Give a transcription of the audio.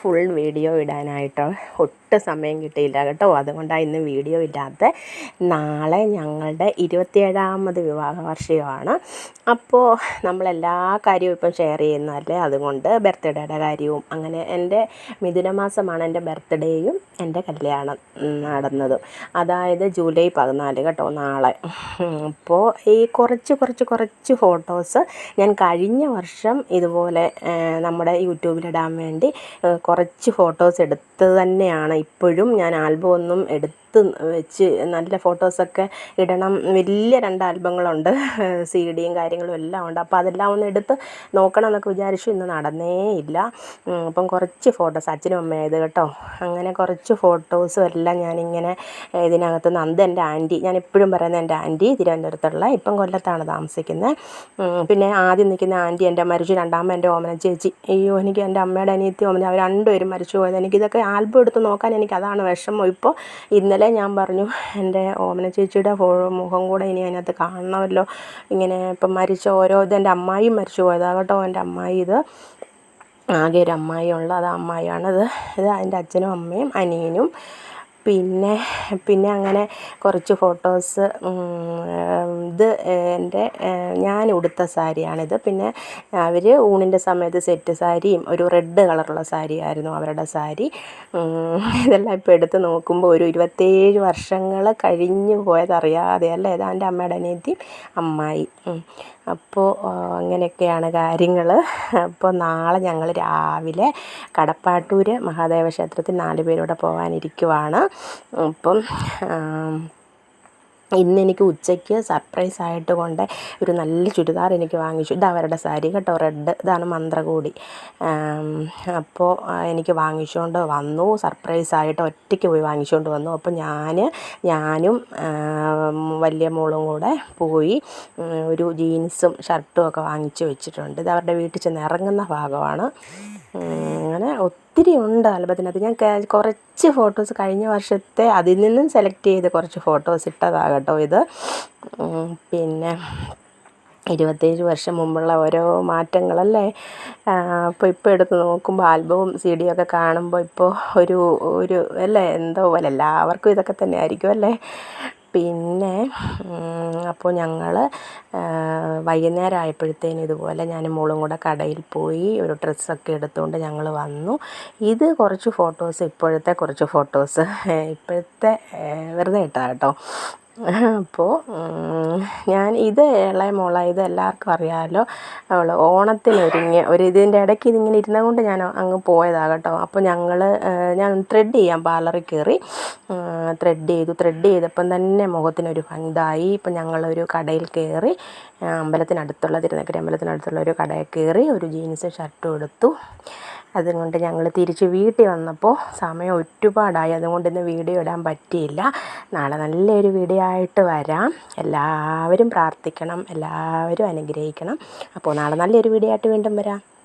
Full video ഇടാനായിട്ടോ ഒട്ടും സമയം കിട്ടിയില്ല കേട്ടോ. അതുകൊണ്ടാണ് ഇന്ന് വീഡിയോ ഇല്ലാത്ത നാളെ ഞങ്ങളുടെ ഇരുപത്തിയേഴാമത് വിവാഹ വാർഷികമാണ്. അപ്പോൾ നമ്മളെല്ലാ കാര്യവും ഇപ്പം ഷെയർ ചെയ്യുന്നതല്ലേ? അതുകൊണ്ട് ബർത്ത്ഡേയുടെ കാര്യവും അങ്ങനെ എന്റെ മിഥുന മാസമാണ് എന്റെ ബർത്ത്ഡേയും എന്റെ കല്യാണം നടന്നതും. അതായത് ജൂലൈ പതിനാല് കേട്ടോ നാളെ. അപ്പോൾ ഈ കുറച്ച് കുറച്ച് കുറച്ച് ഫോട്ടോസ് ഞാൻ കഴിഞ്ഞ വർഷം ഇതുപോലെ നമ്മുടെ യൂട്യൂബിലിടാൻ വേണ്ടി കുറച്ച് ഫോട്ടോസ് എടുത്തത് തന്നെയാണ്. ഇപ്പോഴും ഞാൻ ആൽബം ഒന്നും എടുത്ത് വെച്ച് നല്ല ഫോട്ടോസൊക്കെ ഇടണം. വലിയ രണ്ട് ആൽബങ്ങളുണ്ട്. സി ഡിയും കാര്യങ്ങളും എല്ലാം ഉണ്ട്. അപ്പോൾ അതെല്ലാം ഒന്ന് എടുത്ത് നോക്കണം എന്നൊക്കെ വിചാരിച്ചു. ഇന്ന് നടന്നേ ഇല്ല. അപ്പം കുറച്ച് ഫോട്ടോസ് അച്ഛനും അമ്മയായത് കേട്ടോ. അങ്ങനെ കുറച്ച് ഫോട്ടോസും എല്ലാം ഞാനിങ്ങനെ ഇതിനകത്ത് നന്ദ എന്റെ ആന്റി ഞാൻ എപ്പോഴും പറയുന്നത് എന്റെ ആന്റി തിരുവനന്തപുരത്തുള്ള ഇപ്പം കൊല്ലത്താണ് താമസിക്കുന്നത് പിന്നെ ആദ്യം നിൽക്കുന്ന ആന്റി എന്റെ മരിച്ചു രണ്ടാമ എന്റെ ഓമന ചേച്ചി. അയ്യോ എനിക്ക് എന്റെ അമ്മയുടെ അനിയത്തി ഓമന അവർ രണ്ടുപേരും മരിച്ചു പോയത്. എനിക്കിതൊക്കെ ആൽബം എടുത്ത് നോക്കാൻ എനിക്ക് അതാണ് വിഷമം. ഇപ്പോൾ ഇന്നലെ ഞാൻ പറഞ്ഞു എന്റെ ഓമന ചേച്ചിയുടെ മുഖം കൂടെ ഇനി അതിനകത്ത് കാണണമല്ലോ. ഇങ്ങനെ ഇപ്പം മരിച്ച ഓരോ ഇത് എന്റെ അമ്മായിയും മരിച്ചു പോയതാണ് കേട്ടോ. എന്റെ അമ്മായി ഇത് ആകെ ഒരു അമ്മായി ഉള്ളത് അത് അമ്മായിയാണത്. ഇത് എന്റെ അച്ഛനും അമ്മയും അനിയനും. പിന്നെ പിന്നെ അങ്ങനെ കുറച്ച് ഫോട്ടോസ് ഇത് എന്റെ ഞാൻ ഉടുത്ത സാരിയാണിത്. പിന്നെ അവർ ഊണിന്റെ സമയത്ത് സെറ്റ് സാരിയും ഒരു റെഡ് കളറുള്ള സാരിയായിരുന്നു അവരുടെ സാരി. ഇതെല്ലാം ഇപ്പോൾ എടുത്ത് നോക്കുമ്പോൾ ഒരു ഇരുപത്തേഴ് വർഷങ്ങൾ കഴിഞ്ഞു പോയതറിയാതെ അല്ലേ? ഇത് എന്റെ അമ്മയുടെ അനിയത്തി അമ്മായി അപ്പോൾ അങ്ങനെയൊക്കെയാണ് കാര്യങ്ങൾ. അപ്പോൾ നാളെ ഞങ്ങൾ രാവിലെ കടപ്പാട്ടൂർ മഹാദേവ ക്ഷേത്രത്തിൽ നാല് പേരൂടെ പോകാനിരിക്കുവാണ്. അപ്പം ഇന്ന് എനിക്ക് ഉച്ചയ്ക്ക് സർപ്രൈസ് ആയിട്ട് കൊണ്ട് ഒരു നല്ല ചുരിദാർ എനിക്ക് വാങ്ങിച്ചു. ഇത് അവരുടെ സാരി കേട്ടോ റെഡ് ഇതാണ് മന്ത്രകോടി. അപ്പോൾ എനിക്ക് വാങ്ങിച്ചുകൊണ്ട് വന്നു. സർപ്രൈസ് ആയിട്ട് ഒറ്റയ്ക്ക് പോയി വാങ്ങിച്ചുകൊണ്ട് വന്നു. അപ്പോൾ ഞാൻ ഞാനും വലിയ മോളും കൂടെ പോയി ഒരു ജീൻസും ഷർട്ടും ഒക്കെ വാങ്ങിച്ചു വെച്ചിട്ടുണ്ട്. ഇത് അവരുടെ വീട്ടിൽ ചെന്ന് ഇറങ്ങുന്ന ഭാഗമാണ്. അങ്ങനെ ഒത്തിരി ഉണ്ട് ആൽബത്തിനകത്ത് ഞാൻ കുറച്ച് ഫോട്ടോസ് കഴിഞ്ഞ വർഷത്തെ അതിൽ നിന്നും സെലക്ട് ചെയ്ത് കുറച്ച് ഫോട്ടോസ് ഇട്ടതാണ് കേട്ടോ ഇത് പിന്നെ ഇരുപത്തേഴ് വർഷം മുമ്പുള്ള ഓരോ മാറ്റങ്ങളല്ലേ? അപ്പോൾ ഇപ്പോൾ എടുത്ത് നോക്കുമ്പോൾ ആൽബവും സി ഡിയും ഒക്കെ കാണുമ്പോൾ ഇപ്പോൾ ഒരു ഒരു അല്ലേ? എന്തോ പോലെ. എല്ലാവർക്കും ഇതൊക്കെ തന്നെ ആയിരിക്കും അല്ലേ? പിന്നെ അപ്പോൾ ഞങ്ങൾ വൈകുന്നേരം ആയപ്പോഴത്തേനും ഇതുപോലെ ഞാൻ മോളും കൂടെ കടയിൽ പോയി ഒരു ഡ്രസ്സൊക്കെ എടുത്തുകൊണ്ട് ഞങ്ങൾ വന്നു. ഇത് കുറച്ച് ഫോട്ടോസ് ഇപ്പോഴത്തെ കുറച്ച് ഫോട്ടോസ്. ഇപ്പോഴത്തെ വെറുതെ ഇട്ടതാണ് കേട്ടോ. അപ്പോൾ ഞാൻ ഇത് ഇളയ മോള ഇത് എല്ലാവർക്കും അറിയാമല്ലോ അവൾ ഓണത്തിന് ഒരുങ്ങിയ ഒരു ഇതിന്റെ ഇടയ്ക്ക് ഇതിങ്ങനെ ഇരുന്നതുകൊണ്ട് ഞാൻ അങ്ങ് പോയതാണ് കേട്ടോ. അപ്പോൾ ഞങ്ങൾ ഞാൻ ത്രെഡ് ചെയ്യാൻ പാർലറിൽ കയറി. ത്രെഡ് ചെയ്തു. ത്രെഡ് ചെയ്തപ്പം തന്നെ മുഖത്തിനൊരു ഇതായി ഇപ്പം ഞങ്ങളൊരു കടയിൽ കയറി അമ്പലത്തിനടുത്തുള്ള തിരുനക്കര അമ്പലത്തിനടുത്തുള്ള ഒരു കടയിൽ കയറി ഒരു ജീൻസ് ഷർട്ടും എടുത്തു. അതുകൊണ്ട് ഞങ്ങൾ തിരിച്ച് വീട്ടിൽ വന്നപ്പോൾ സമയം ഒരുപാടായി. അതുകൊണ്ട് ഇന്ന് വീഡിയോ ഇടാൻ പറ്റിയില്ല. നാളെ നല്ലൊരു വീഡിയോ ആയിട്ട് വരാം. എല്ലാവരും പ്രാർത്ഥിക്കണം. എല്ലാവരും അനുഗ്രഹിക്കണം. അപ്പോൾ നാളെ നല്ലൊരു വീഡിയോ ആയിട്ട് വീണ്ടും വരാം.